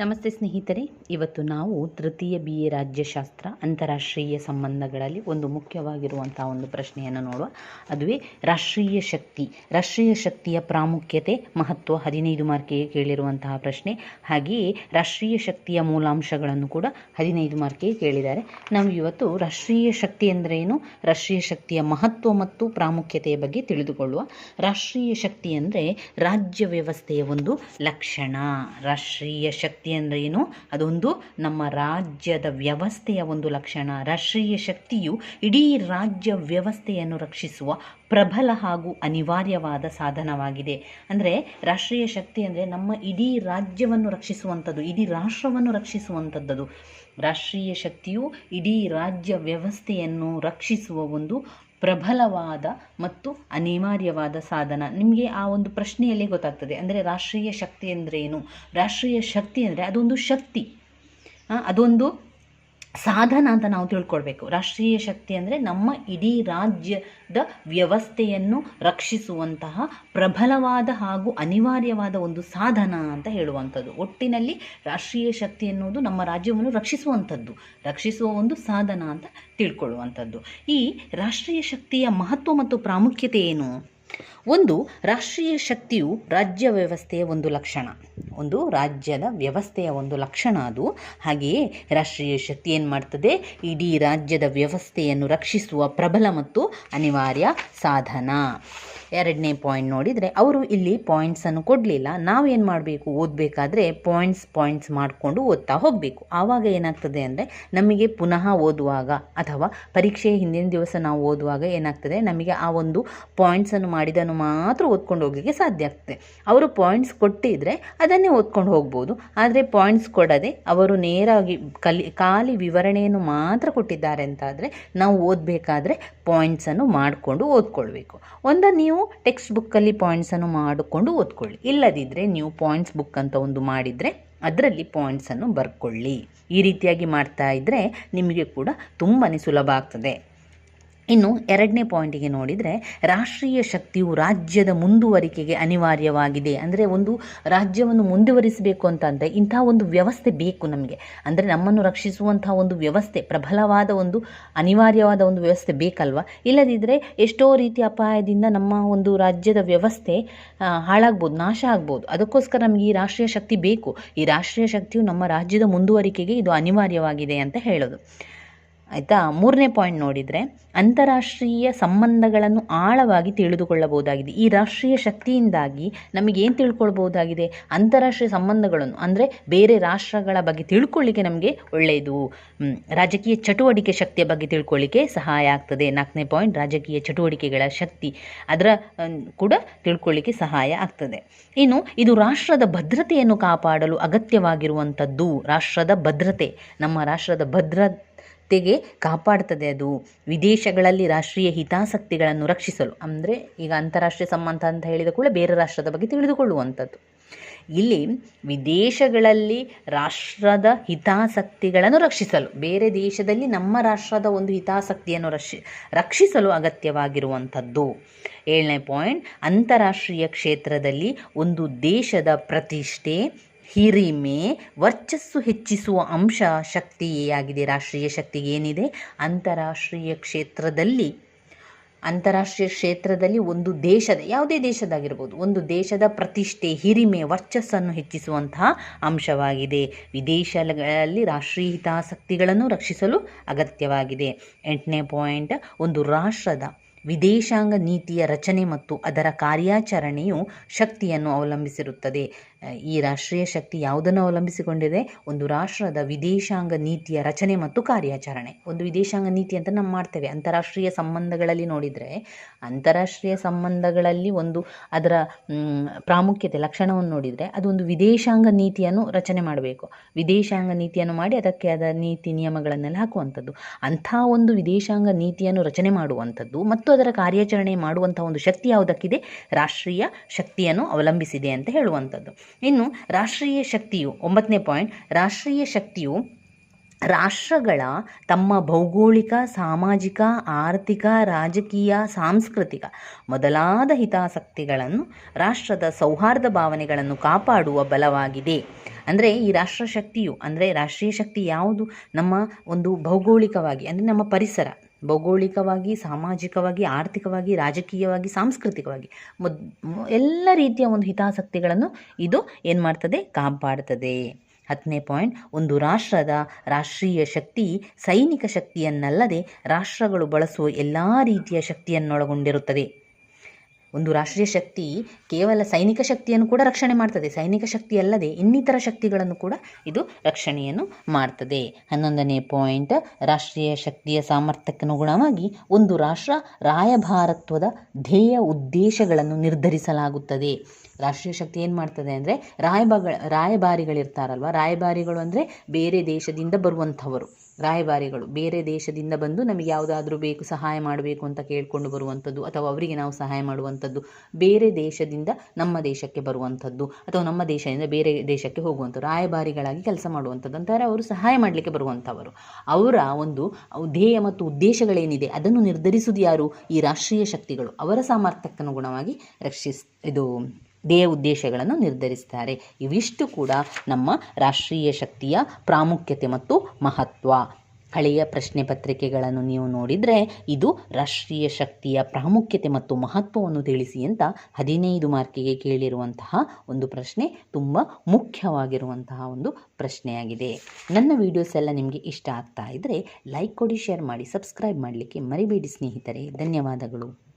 ನಮಸ್ತೆ ಸ್ನೇಹಿತರೆ, ಇವತ್ತು ನಾವು ತೃತೀಯ ಬಿ ಎ ರಾಜ್ಯಶಾಸ್ತ್ರ ಅಂತಾರಾಷ್ಟ್ರೀಯ ಸಂಬಂಧಗಳಲ್ಲಿ ಒಂದು ಮುಖ್ಯವಾಗಿರುವಂತಹ ಒಂದು ಪ್ರಶ್ನೆಯನ್ನು ನೋಡುವ. ಅದುವೇ ರಾಷ್ಟ್ರೀಯ ಶಕ್ತಿ. ರಾಷ್ಟ್ರೀಯ ಶಕ್ತಿಯ ಪ್ರಾಮುಖ್ಯತೆ, ಮಹತ್ವ ಹದಿನೈದು ಮಾರ್ಕಿಗೆ ಕೇಳಿರುವಂತಹ ಪ್ರಶ್ನೆ. ಹಾಗೆಯೇ ರಾಷ್ಟ್ರೀಯ ಶಕ್ತಿಯ ಮೂಲಾಂಶಗಳನ್ನು ಕೂಡ ಹದಿನೈದು ಮಾರ್ಕಿಗೆ ಕೇಳಿದ್ದಾರೆ. ನಾವು ಇವತ್ತು ರಾಷ್ಟ್ರೀಯ ಶಕ್ತಿ ಎಂದರೇನು ರಾಷ್ಟ್ರೀಯ ಶಕ್ತಿಯ ಮಹತ್ವ ಮತ್ತು ಪ್ರಾಮುಖ್ಯತೆಯ ಬಗ್ಗೆ ತಿಳಿದುಕೊಳ್ಳುವ. ರಾಷ್ಟ್ರೀಯ ಶಕ್ತಿ ಅಂದರೆ ರಾಜ್ಯ ವ್ಯವಸ್ಥೆಯ ಒಂದು ಲಕ್ಷಣ. ರಾಷ್ಟ್ರೀಯ ಶಕ್ತಿ ಅಂದರೆ ಏನು? ಅದೊಂದು ನಮ್ಮ ರಾಜ್ಯದ ವ್ಯವಸ್ಥೆಯ ಒಂದು ಲಕ್ಷಣ. ರಾಷ್ಟ್ರೀಯ ಶಕ್ತಿಯು ಇಡೀ ರಾಜ್ಯ ವ್ಯವಸ್ಥೆಯನ್ನು ರಕ್ಷಿಸುವ ಪ್ರಬಲ ಹಾಗೂ ಅನಿವಾರ್ಯವಾದ ಸಾಧನವಾಗಿದೆ. ಅಂದರೆ ರಾಷ್ಟ್ರೀಯ ಶಕ್ತಿ ಅಂದರೆ ನಮ್ಮ ಇಡೀ ರಾಜ್ಯವನ್ನು ರಕ್ಷಿಸುವಂಥದ್ದು, ಇಡೀ ರಾಷ್ಟ್ರವನ್ನು ರಕ್ಷಿಸುವಂಥದ್ದು ರಾಷ್ಟ್ರೀಯ ಶಕ್ತಿಯು ಇಡೀ ರಾಜ್ಯ ವ್ಯವಸ್ಥೆಯನ್ನು ರಕ್ಷಿಸುವ ಒಂದು ಪ್ರಬಲವಾದ ಮತ್ತು ಅನಿವಾರ್ಯವಾದ ಸಾಧನ. ನಿಮಗೆ ಆ ಒಂದು ಪ್ರಶ್ನೆಯಲ್ಲಿ ಗೊತ್ತಾಗ್ತದೆ. ಅಂದರೆ ರಾಷ್ಟ್ರೀಯ ಶಕ್ತಿ ಅಂದರೆ ಏನು ರಾಷ್ಟ್ರೀಯ ಶಕ್ತಿ ಅಂದರೆ ಅದೊಂದು ಶಕ್ತಿ. ಅದೊಂದು ಸಾಧನ ಅಂತ ನಾವು ತಿಳ್ಕೊಳ್ಬೇಕು. ರಾಷ್ಟ್ರೀಯ ಶಕ್ತಿ ಅಂದರೆ ನಮ್ಮ ಇಡೀ ರಾಜ್ಯದ ವ್ಯವಸ್ಥೆಯನ್ನು ರಕ್ಷಿಸುವಂತಹ ಪ್ರಬಲವಾದ ಹಾಗೂ ಅನಿವಾರ್ಯವಾದ ಒಂದು ಸಾಧನ ಅಂತ ಹೇಳುವಂಥದ್ದು. ಒಟ್ಟಿನಲ್ಲಿ ರಾಷ್ಟ್ರೀಯ ಶಕ್ತಿ ಎನ್ನುವುದು ನಮ್ಮ ರಾಜ್ಯವನ್ನು ರಕ್ಷಿಸುವಂಥದ್ದು, ರಕ್ಷಿಸುವ ಒಂದು ಸಾಧನ ಅಂತ ತಿಳ್ಕೊಳ್ಳುವಂಥದ್ದು. ಈ ರಾಷ್ಟ್ರೀಯ ಶಕ್ತಿಯ ಮಹತ್ವ ಮತ್ತು ಪ್ರಾಮುಖ್ಯತೆ ಏನು? ಒಂದು ರಾಷ್ಟ್ರೀಯ ಶಕ್ತಿಯು ರಾಜ್ಯ ವ್ಯವಸ್ಥೆಯ ಒಂದು ಲಕ್ಷಣ. ಒಂದು ರಾಜ್ಯದ ವ್ಯವಸ್ಥೆಯ ಒಂದು ಲಕ್ಷಣ ಅದು. ಹಾಗೆಯೇ ರಾಷ್ಟ್ರೀಯ ಶಕ್ತಿ ಏನು ಮಾಡ್ತದೆ? ಇಡೀ ರಾಜ್ಯದ ವ್ಯವಸ್ಥೆಯನ್ನು ರಕ್ಷಿಸುವ ಪ್ರಬಲ ಮತ್ತು ಅನಿವಾರ್ಯ ಸಾಧನ. ಎರಡನೇ ಪಾಯಿಂಟ್ ನೋಡಿದರೆ ಅವರು ಇಲ್ಲಿ ಪಾಯಿಂಟ್ಸನ್ನು ಕೊಡಲಿಲ್ಲ. ನಾವೇನು ಮಾಡಬೇಕು? ಓದಬೇಕಾದ್ರೆ ಪಾಯಿಂಟ್ಸ್ ಪಾಯಿಂಟ್ಸ್ ಮಾಡಿಕೊಂಡು ಓದ್ತಾ ಹೋಗಬೇಕು. ಆವಾಗ ಏನಾಗ್ತದೆ ಅಂದರೆ ನಮಗೆ ಪುನಃ ಓದುವಾಗ ಅಥವಾ ಪರೀಕ್ಷೆಯ ಹಿಂದಿನ ದಿವಸ ನಾವು ಓದುವಾಗ ಏನಾಗ್ತದೆ? ನಮಗೆ ಆ ಒಂದು ಪಾಯಿಂಟ್ಸನ್ನು ಮಾಡಿದನ್ನು ಮಾತ್ರ ಓದ್ಕೊಂಡು ಹೋಗಲಿಕ್ಕೆ ಸಾಧ್ಯ ಆಗ್ತದೆ. ಅವರು ಪಾಯಿಂಟ್ಸ್ ಕೊಟ್ಟಿದ್ರೆ ಅದನ್ನೇ ಓದ್ಕೊಂಡು ಹೋಗ್ಬೋದು. ಆದರೆ ಪಾಯಿಂಟ್ಸ್ ಕೊಡದೆ ಅವರು ನೇರವಾಗಿ ಕಲಿ, ಖಾಲಿ ವಿವರಣೆಯನ್ನು ಮಾತ್ರ ಕೊಟ್ಟಿದ್ದಾರೆ ಅಂತಾದರೆ ನಾವು ಓದಬೇಕಾದ್ರೆ ಪಾಯಿಂಟ್ಸನ್ನು ಮಾಡಿಕೊಂಡು ಓದ್ಕೊಳ್ಬೇಕು. ಒಂದು ನೀವು ಟೆಕ್ಸ್ಟ್ ಬುಕ್ಕಲ್ಲಿ ಪಾಯಿಂಟ್ಸನ್ನು ಮಾಡಿಕೊಂಡು ಓದ್ಕೊಳ್ಳಿ. ಇಲ್ಲದಿದ್ದರೆ ನೀವು ಪಾಯಿಂಟ್ಸ್ ಬುಕ್ ಅಂತ ಒಂದು ಮಾಡಿದರೆ ಅದರಲ್ಲಿ ಪಾಯಿಂಟ್ಸನ್ನು ಬರ್ಕೊಳ್ಳಿ. ಈ ರೀತಿಯಾಗಿ ಮಾಡ್ತಾ ಇದ್ದರೆ ನಿಮಗೆ ಕೂಡ ತುಂಬಾ ಸುಲಭ ಆಗ್ತದೆ. ಇನ್ನು ಎರಡನೇ ಪಾಯಿಂಟಿಗೆ ನೋಡಿದರೆ ರಾಷ್ಟ್ರೀಯ ಶಕ್ತಿಯು ರಾಜ್ಯದ ಮುಂದುವರಿಕೆಗೆ ಅನಿವಾರ್ಯವಾಗಿದೆ. ಅಂದರೆ ಒಂದು ರಾಜ್ಯವನ್ನು ಮುಂದುವರಿಸಬೇಕು ಅಂತಂದರೆ ಇಂಥ ಒಂದು ವ್ಯವಸ್ಥೆ ಬೇಕು ನಮಗೆ. ಅಂದರೆ ನಮ್ಮನ್ನು ರಕ್ಷಿಸುವಂಥ ಒಂದು ವ್ಯವಸ್ಥೆ, ಪ್ರಬಲವಾದ ಒಂದು ಅನಿವಾರ್ಯವಾದ ಒಂದು ವ್ಯವಸ್ಥೆ ಬೇಕಲ್ವ? ಇಲ್ಲದಿದ್ದರೆ ಎಷ್ಟೋ ರೀತಿಯ ಅಪಾಯದಿಂದ ನಮ್ಮ ಒಂದು ರಾಜ್ಯದ ವ್ಯವಸ್ಥೆ ಹಾಳಾಗ್ಬೋದು, ನಾಶ ಆಗ್ಬೋದು. ಅದಕ್ಕೋಸ್ಕರ ನಮಗೆ ಈ ರಾಷ್ಟ್ರೀಯ ಶಕ್ತಿ ಬೇಕು. ಈ ರಾಷ್ಟ್ರೀಯ ಶಕ್ತಿಯು ನಮ್ಮ ರಾಜ್ಯದ ಮುಂದುವರಿಕೆಗೆ ಇದು ಅನಿವಾರ್ಯವಾಗಿದೆ ಅಂತ ಹೇಳೋದು. ಆಯಿತಾ? ಮೂರನೇ ಪಾಯಿಂಟ್ ನೋಡಿದರೆ ಅಂತಾರಾಷ್ಟ್ರೀಯ ಸಂಬಂಧಗಳನ್ನು ಆಳವಾಗಿ ತಿಳಿದುಕೊಳ್ಳಬಹುದಾಗಿದೆ. ಈ ರಾಷ್ಟ್ರೀಯ ಶಕ್ತಿಯಿಂದಾಗಿ ನಮಗೇನು ತಿಳ್ಕೊಳ್ಬಹುದಾಗಿದೆ? ಅಂತಾರಾಷ್ಟ್ರೀಯ ಸಂಬಂಧಗಳನ್ನು, ಅಂದರೆ ಬೇರೆ ರಾಷ್ಟ್ರಗಳ ಬಗ್ಗೆ ತಿಳ್ಕೊಳ್ಳಿಕ್ಕೆ ನಮಗೆ ಒಳ್ಳೆಯದು ರಾಜಕೀಯ ಚಟುವಟಿಕೆ ಶಕ್ತಿಯ ಬಗ್ಗೆ ತಿಳ್ಕೊಳ್ಳಿಕ್ಕೆ ಸಹಾಯ ಆಗ್ತದೆ. ನಾಲ್ಕನೇ ಪಾಯಿಂಟ್ ರಾಜಕೀಯ ಚಟುವಟಿಕೆಗಳ ಶಕ್ತಿ. ಅದರ ಕೂಡ ತಿಳ್ಕೊಳ್ಳಿಕ್ಕೆ ಸಹಾಯ ಆಗ್ತದೆ. ಇನ್ನು, ಇದು ರಾಷ್ಟ್ರದ ಭದ್ರತೆಯನ್ನು ಕಾಪಾಡಲು ಅಗತ್ಯವಾಗಿರುವಂಥದ್ದು ರಾಷ್ಟ್ರದ ಭದ್ರತೆ. ನಮ್ಮ ರಾಷ್ಟ್ರದ ಭದ್ರ ತೆಗೆ ಕಾಪಾಡ್ತದೆ ಅದು. ವಿದೇಶಗಳಲ್ಲಿ ರಾಷ್ಟ್ರೀಯ ಹಿತಾಸಕ್ತಿಗಳನ್ನು ರಕ್ಷಿಸಲು. ಅಂದರೆ ಈಗ ಅಂತಾರಾಷ್ಟ್ರೀಯ ಸಂಬಂಧ ಅಂತ ಹೇಳಿದ ಕೂಡ ಬೇರೆ ರಾಷ್ಟ್ರದ ಬಗ್ಗೆ ತಿಳಿದುಕೊಳ್ಳುವಂಥದ್ದು. ಇಲ್ಲಿ ವಿದೇಶಗಳಲ್ಲಿ ರಾಷ್ಟ್ರದ ಹಿತಾಸಕ್ತಿಗಳನ್ನು ರಕ್ಷಿಸಲು, ಬೇರೆ ದೇಶದಲ್ಲಿ ನಮ್ಮ ರಾಷ್ಟ್ರದ ಒಂದು ಹಿತಾಸಕ್ತಿಯನ್ನು ರಕ್ಷಿ, ರಕ್ಷಿಸಲು ಅಗತ್ಯವಾಗಿರುವಂಥದ್ದು. ಏಳನೇ ಪಾಯಿಂಟ್ ಅಂತಾರಾಷ್ಟ್ರೀಯ ಕ್ಷೇತ್ರದಲ್ಲಿ ಒಂದು ದೇಶದ ಪ್ರತಿಷ್ಠೆ ಹಿರಿಮೆ ವರ್ಚಸ್ಸು ಹೆಚ್ಚಿಸುವ ಅಂಶ ಶಕ್ತಿಯಾಗಿದೆ ರಾಷ್ಟ್ರೀಯ ಶಕ್ತಿಗೆ ಏನಿದೆ? ಅಂತಾರಾಷ್ಟ್ರೀಯ ಕ್ಷೇತ್ರದಲ್ಲಿ ಅಂತಾರಾಷ್ಟ್ರೀಯ ಕ್ಷೇತ್ರದಲ್ಲಿ ಒಂದು ದೇಶದ, ಯಾವುದೇ ದೇಶದಾಗಿರ್ಬೋದು ಒಂದು ದೇಶದ ಪ್ರತಿಷ್ಠೆ, ಹಿರಿಮೆ, ವರ್ಚಸ್ಸನ್ನು ಹೆಚ್ಚಿಸುವಂತಹ ಅಂಶವಾಗಿದೆ. ವಿದೇಶಗಳಲ್ಲಿ ರಾಷ್ಟ್ರೀಯ ಹಿತಾಸಕ್ತಿಗಳನ್ನು ರಕ್ಷಿಸಲು ಅಗತ್ಯವಾಗಿದೆ. ಎಂಟನೇ ಪಾಯಿಂಟ್, ಒಂದು ರಾಷ್ಟ್ರದ ವಿದೇಶಾಂಗ ನೀತಿಯ ರಚನೆ ಮತ್ತು ಅದರ ಕಾರ್ಯಾಚರಣೆಯು ಶಕ್ತಿಯನ್ನು ಅವಲಂಬಿಸಿರುತ್ತದೆ. ಈ ರಾಷ್ಟ್ರೀಯ ಶಕ್ತಿ ಯಾವುದನ್ನು ಅವಲಂಬಿಸಿಕೊಂಡಿದೆ? ಒಂದು ರಾಷ್ಟ್ರದ ವಿದೇಶಾಂಗ ನೀತಿಯ ರಚನೆ ಮತ್ತು ಕಾರ್ಯಾಚರಣೆ. ಒಂದು ವಿದೇಶಾಂಗ ನೀತಿ ಅಂತ ನಾವು ಮಾಡ್ತೇವೆ. ಅಂತಾರಾಷ್ಟ್ರೀಯ ಸಂಬಂಧಗಳಲ್ಲಿ ನೋಡಿದರೆ, ಅಂತಾರಾಷ್ಟ್ರೀಯ ಸಂಬಂಧಗಳಲ್ಲಿ ಒಂದು ಅದರ ಪ್ರಾಮುಖ್ಯತೆ, ಲಕ್ಷಣವನ್ನು ನೋಡಿದರೆ, ಅದು ಒಂದು ವಿದೇಶಾಂಗ ನೀತಿಯನ್ನು ರಚನೆ ಮಾಡಬೇಕು. ವಿದೇಶಾಂಗ ನೀತಿಯನ್ನು ಮಾಡಿ ಅದಕ್ಕೆ ಅದ ನೀತಿ ನಿಯಮಗಳನ್ನೆಲ್ಲ ಹಾಕುವಂಥದ್ದು. ಅಂಥ ಒಂದು ವಿದೇಶಾಂಗ ನೀತಿಯನ್ನು ರಚನೆ ಮಾಡುವಂಥದ್ದು ಮತ್ತು ಅದರ ಕಾರ್ಯಾಚರಣೆ ಮಾಡುವಂಥ ಒಂದು ಶಕ್ತಿ ಯಾವುದಕ್ಕಿದೆ? ರಾಷ್ಟ್ರೀಯ ಶಕ್ತಿಯನ್ನು ಅವಲಂಬಿಸಿದೆ ಅಂತ ಹೇಳುವಂಥದ್ದು. ಇನ್ನು ರಾಷ್ಟ್ರೀಯ ಶಕ್ತಿಯು, ಒಂಬತ್ತನೇ ಪಾಯಿಂಟ್, ರಾಷ್ಟ್ರೀಯ ಶಕ್ತಿಯು ರಾಷ್ಟ್ರಗಳ ತಮ್ಮ ಭೌಗೋಳಿಕ, ಸಾಮಾಜಿಕ, ಆರ್ಥಿಕ, ರಾಜಕೀಯ, ಸಾಂಸ್ಕೃತಿಕ ಮೊದಲಾದ ಹಿತಾಸಕ್ತಿಗಳನ್ನು ರಾಷ್ಟ್ರದ ಸೌಹಾರ್ದ ಭಾವನೆಗಳನ್ನು ಕಾಪಾಡುವ ಬಲವಾಗಿದೆ. ಅಂದರೆ ಈ ರಾಷ್ಟ್ರಶಕ್ತಿಯು ಅಂದರೆ ರಾಷ್ಟ್ರೀಯ ಶಕ್ತಿ ಯಾವುದು? ನಮ್ಮ ಒಂದು ಭೌಗೋಳಿಕವಾಗಿ, ಅಂದರೆ ನಮ್ಮ ಪರಿಸರ. ಭೌಗೋಳಿಕವಾಗಿ, ಸಾಮಾಜಿಕವಾಗಿ, ಆರ್ಥಿಕವಾಗಿ, ರಾಜಕೀಯವಾಗಿ, ಸಾಂಸ್ಕೃತಿಕವಾಗಿ ಮೊದ್ ಎಲ್ಲ ರೀತಿಯ ಒಂದು ಹಿತಾಸಕ್ತಿಗಳನ್ನು ಇದು ಏನು ಮಾಡ್ತದೆ? ಕಾಪಾಡ್ತದೆ. ಹತ್ತನೇ ಪಾಯಿಂಟ್, ಒಂದು ರಾಷ್ಟ್ರದ ರಾಷ್ಟ್ರೀಯ ಶಕ್ತಿ ಸೈನಿಕ ಶಕ್ತಿಯನ್ನಲ್ಲದೆ ರಾಷ್ಟ್ರಗಳು ಬಳಸುವ ಎಲ್ಲ ರೀತಿಯ ಶಕ್ತಿಯನ್ನೊಳಗೊಂಡಿರುತ್ತದೆ. ಒಂದು ರಾಷ್ಟ್ರೀಯ ಶಕ್ತಿ ಕೇವಲ ಸೈನಿಕ ಶಕ್ತಿಯನ್ನು ಕೂಡ ರಕ್ಷಣೆ ಮಾಡ್ತದೆ. ಸೈನಿಕ ಶಕ್ತಿ ಅಲ್ಲದೆ ಇನ್ನಿತರ ಶಕ್ತಿಗಳನ್ನು ಕೂಡ ಇದು ರಕ್ಷಣೆಯನ್ನು ಮಾಡ್ತದೆ. ಹನ್ನೊಂದನೇ ಪಾಯಿಂಟ್, ರಾಷ್ಟ್ರೀಯ ಶಕ್ತಿಯ ಸಾಮರ್ಥ್ಯಕ್ಕನುಗುಣವಾಗಿ ಒಂದು ರಾಷ್ಟ್ರ ರಾಯಭಾರತ್ವದ ಧ್ಯೇಯ ಉದ್ದೇಶಗಳನ್ನು ನಿರ್ಧರಿಸಲಾಗುತ್ತದೆ. ರಾಷ್ಟ್ರೀಯ ಶಕ್ತಿ ಏನು ಮಾಡ್ತದೆ ಅಂದರೆ ರಾಯಭಾಗ, ರಾಯಭಾರಿಗಳಿರ್ತಾರಲ್ವ? ರಾಯಭಾರಿಗಳು ಅಂದರೆ ಬೇರೆ ದೇಶದಿಂದ ಬರುವಂಥವರು. ರಾಯಭಾರಿಗಳು. ಬೇರೆ ದೇಶದಿಂದ ಬಂದು ನಮಗೆ ಯಾವುದಾದ್ರೂ ಬೇಕು, ಸಹಾಯ ಮಾಡಬೇಕು ಅಂತ ಕೇಳಿಕೊಂಡು ಬರುವಂಥದ್ದು ಅಥವಾ ಅವರಿಗೆ ನಾವು ಸಹಾಯ ಮಾಡುವಂಥದ್ದು ಬೇರೆ ದೇಶದಿಂದ ನಮ್ಮ ದೇಶಕ್ಕೆ ಬರುವಂಥದ್ದು ಅಥವಾ ನಮ್ಮ ದೇಶದಿಂದ ಬೇರೆ ದೇಶಕ್ಕೆ ಹೋಗುವಂಥದ್ದು, ರಾಯಭಾರಿಗಳಾಗಿ ಕೆಲಸ ಮಾಡುವಂಥದ್ದು ಅಂತಾರೆ ಅವರು ಸಹಾಯ ಮಾಡಲಿಕ್ಕೆ ಬರುವಂಥವರು. ಅವರ ಒಂದು ಧ್ಯೇಯ ಮತ್ತು ಉದ್ದೇಶಗಳೇನಿದೆ ಅದನ್ನು ನಿರ್ಧರಿಸುವುದು ಯಾರು? ಈ ರಾಷ್ಟ್ರೀಯ ಶಕ್ತಿಗಳು. ಅವರ ಸಾಮರ್ಥ್ಯಕ್ಕನುಗುಣವಾಗಿ ರಕ್ಷಿಸ್ ಇದು ಧ್ಯೇಯ ಉದ್ದೇಶಗಳನ್ನು ನಿರ್ಧರಿಸ್ತಾರೆ. ಇವಿಷ್ಟು ಕೂಡ ನಮ್ಮ ರಾಷ್ಟ್ರೀಯ ಶಕ್ತಿಯ ಪ್ರಾಮುಖ್ಯತೆ ಮತ್ತು ಮಹತ್ವ. ಹಳೆಯ ಪ್ರಶ್ನೆ ಪತ್ರಿಕೆಗಳನ್ನು ನೀವು ನೋಡಿದರೆ ಇದು ರಾಷ್ಟ್ರೀಯ ಶಕ್ತಿಯ ಪ್ರಾಮುಖ್ಯತೆ ಮತ್ತು ಮಹತ್ವವನ್ನು ತಿಳಿಸಿ ಅಂತ ಹದಿನೈದು ಮಾರ್ಕಿಗೆ ಕೇಳಿರುವಂತಹ ಒಂದು ಪ್ರಶ್ನೆ, ತುಂಬ ಮುಖ್ಯವಾಗಿರುವಂತಹ ಒಂದು ಪ್ರಶ್ನೆಯಾಗಿದೆ. ನನ್ನ ವಿಡಿಯೋಸ್ ಎಲ್ಲ ನಿಮಗೆ ಇಷ್ಟ ಆಗ್ತಾ ಇದ್ದರೆ ಲೈಕ್ ಕೊಡಿ ಶೇರ್ ಮಾಡಿ ಸಬ್ಸ್ಕ್ರೈಬ್ ಮಾಡಲಿಕ್ಕೆ ಮರಿಬೇಡಿ ಸ್ನೇಹಿತರೆ. ಧನ್ಯವಾದಗಳು.